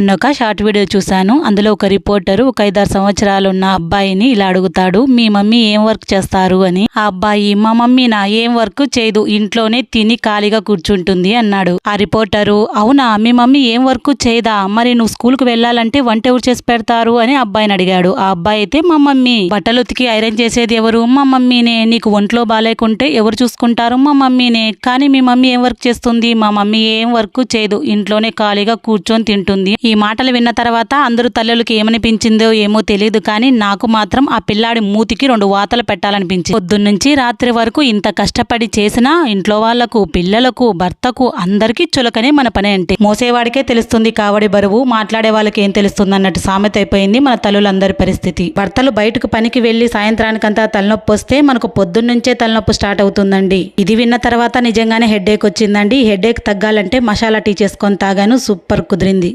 మొన్న ఒక short video చూశాను. అందులో ఒక రిపోర్టర్ ఒక ఐదారు సంవత్సరాలు ఉన్న అబ్బాయిని ఇలా అడుగుతాడు మీ మమ్మీ ఏం వర్క్ చేస్తారు? అని. ఆ అబ్బాయి మా మమ్మీ నా ఏం వర్క్ చేయదు ఇంట్లోనే తిని ఖాళీగా కూర్చుంటుంది అన్నాడు. ఆ రిపోర్టరు అవునా మీ మమ్మీ ఏం వర్క్ చేయదా? మరి నువ్వు స్కూల్కు వెళ్ళాలంటే వంట ఎవరు చేసి పెడతారు? అని అబ్బాయిని అడిగాడు. ఆ అబ్బాయి అయితే మా మమ్మీ బట్టలు ఉతికి ఐరన్ చేసేది ఎవరు? మా మమ్మీనే నీకు ఒంట్లో బాగాలేకుంటే ఎవరు చూసుకుంటారు? మా మమ్మీనే. కానీ మీ మమ్మీ ఏం వర్క్ చేస్తుంది? మా మమ్మీ ఏం వర్క్ చేయదు ఇంట్లోనే ఖాళీగా కూర్చొని తింటుంది. ఈ మాటలు విన్న తర్వాత అందరూ తల్లులకి ఏమనిపించిందో ఏమో తెలియదు కానీ నాకు మాత్రం ఆ పిల్లాడి మూతికి రెండు వాతలు పెట్టాలనిపించింది. పొద్దున్నుంచి రాత్రి వరకు ఇంత కష్టపడి చేసినా ఇంట్లో వాళ్ళకు పిల్లలకు భర్తకు అందరికీ చులకనే మన పని అంటే మోసేవాడికే తెలుస్తుంది కావడి బరువు మాట్లాడే వాళ్ళకి ఏం తెలుస్తుంది అన్నట్టు సామెత అయిపోయింది మన తల్లులందరి పరిస్థితి. భర్తలు బయటకు పనికి వెళ్ళి సాయంత్రానికంతా తలనొప్పి వస్తే మనకు పొద్దున్నుంచే తలనొప్పి స్టార్ట్ అవుతుందండి. ఇది విన్న తర్వాత నిజంగానే హెడేక్ వచ్చిందండి. హెడేక్ తగ్గాలంటే మసాలా టీ చేసుకొని తాగాను సూపర్ కుదిరింది.